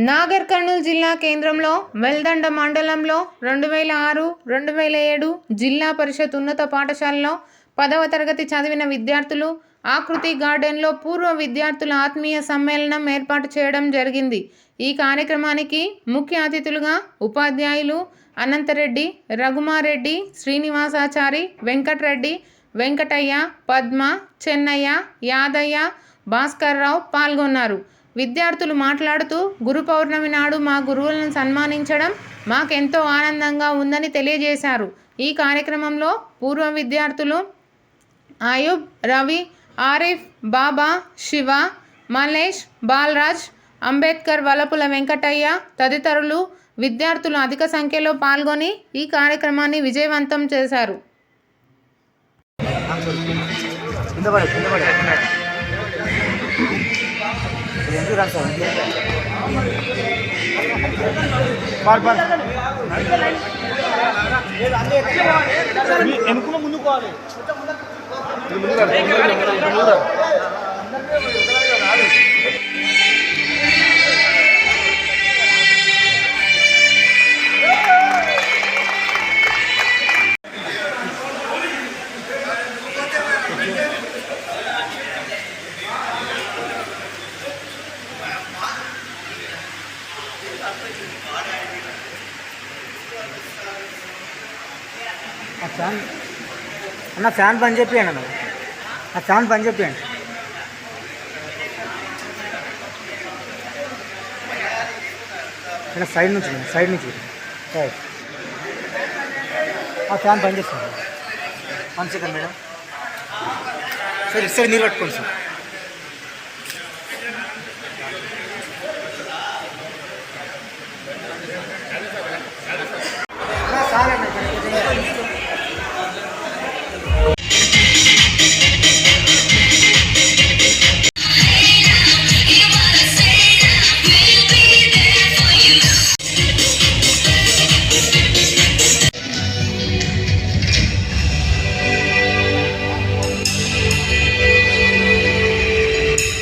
నాగర్ కర్నూలు జిల్లా కేంద్రంలో వెల్దండ మండలంలో రెండు వేల ఆరు రెండు వేల ఏడు జిల్లా పరిషత్ ఉన్నత పాఠశాలలో పదవ తరగతి చదివిన విద్యార్థులు ఆకృతి గార్డెన్లో పూర్వ విద్యార్థుల ఆత్మీయ సమ్మేళనం ఏర్పాటు చేయడం జరిగింది. ఈ కార్యక్రమానికి ముఖ్య అతిథులుగా ఉపాధ్యాయులు అనంతరెడ్డి రఘుమారెడ్డి శ్రీనివాసాచారి వెంకటరెడ్డి వెంకటయ్య పద్మ చెన్నయ్య యాదయ్య భాస్కర్రావు పాల్గొన్నారు. విద్యార్థులు మాట్లాడుతూ గురు పౌర్ణమి నాడు మా గురువులను సన్మానించడం మాకెంతో ఆనందంగా ఉందని తెలియజేశారు. ఈ కార్యక్రమంలో పూర్వ విద్యార్థులు ఆయుబ్ రవి ఆరిఫ్ బాబా శివ మలేష్ బాలరాజ్ అంబేద్కర్ వలపుల వెంకటయ్య తదితరులు విద్యార్థులు అధిక సంఖ్యలో పాల్గొని ఈ కార్యక్రమాన్ని విజయవంతం చేశారు. ఎందుకు ముందుకోవాలి ఆ ఫ్యాన్ అన్న ఫ్యాన్ పని చెప్పియండి అన్న. ఆ ఫ్యాన్ పని చెప్పియండి ఇక్కడ సైడ్ నుంచి సైడ్ నుంచి రైట్ ఆ ఫ్యాన్ పని చేస్తాను. One second madam. సార్ సరే నీరు మీరు పట్టుకోండి సార్. సార్ అన్న